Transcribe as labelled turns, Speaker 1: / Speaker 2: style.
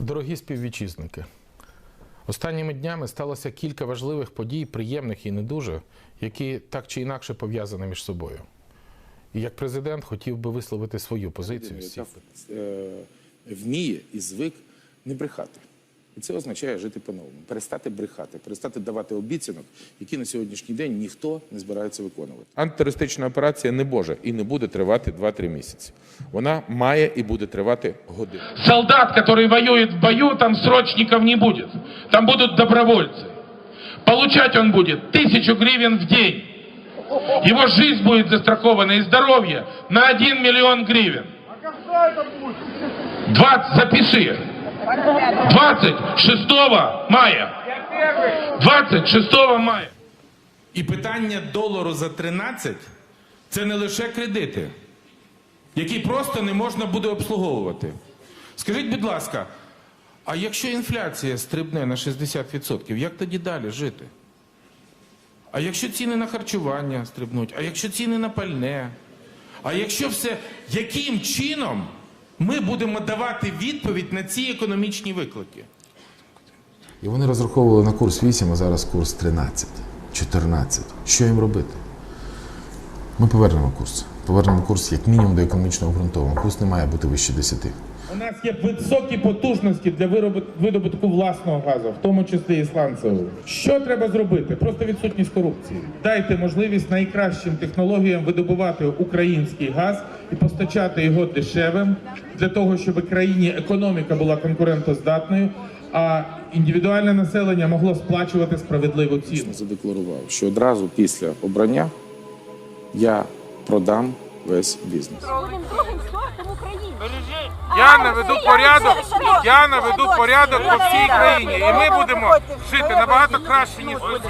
Speaker 1: Дорогі співвітчизники, останніми днями сталося кілька важливих подій, приємних і не дуже, які так чи інакше пов'язані між собою. І як президент хотів би висловити свою позицію.
Speaker 2: е, вміє і звик не брехати. І це означає жити по-новому, перестати брехати, перестати давати обіцянок, які на сьогоднішній день ніхто не збирається виконувати. Антитерористична операція не може і не буде тривати 2-3 місяці. Вона має і буде тривати годину.
Speaker 3: Солдат, который воюет в бою, там срочников не будет. Там будут добровольцы. Получать он будет тысячу гривен в день. Его жизнь будет застрахована и здоровье на 1 миллион гривен. 20, запиши. 26 мая. 26 мая.
Speaker 4: І питання долару за 13 це не лише кредити, які просто не можна буде обслуговувати. Скажіть, будь ласка, а якщо інфляція стрибне на 60%, як тоді далі жити? А якщо ціни на харчування стрибнуть, а якщо ціни на пальне? А якщо все, яким чином ми будемо давати відповідь на ці економічні виклики?
Speaker 5: І вони розраховували на курс 8, а зараз курс 13, 14. Що їм робити? Ми повернемо курс. Повернемо курс як мінімум до економічного обґрунтованого. Курс не має бути вище 10.
Speaker 6: У нас є високі потужності для видобутку власного газу, в тому числі і сланцевого. Що треба зробити? Просто відсутність корупції. Дайте можливість найкращим технологіям видобувати український газ і постачати його дешевим для того, щоб країні економіка була конкурентоздатною, а індивідуальне населення могло сплачувати справедливу ціну.
Speaker 2: Задекларував, що одразу після обрання я продам весь бізнес.
Speaker 7: Я наведу порядок, я наведу порядок по всій країні, і ми будемо жити набагато краще, ніж ви.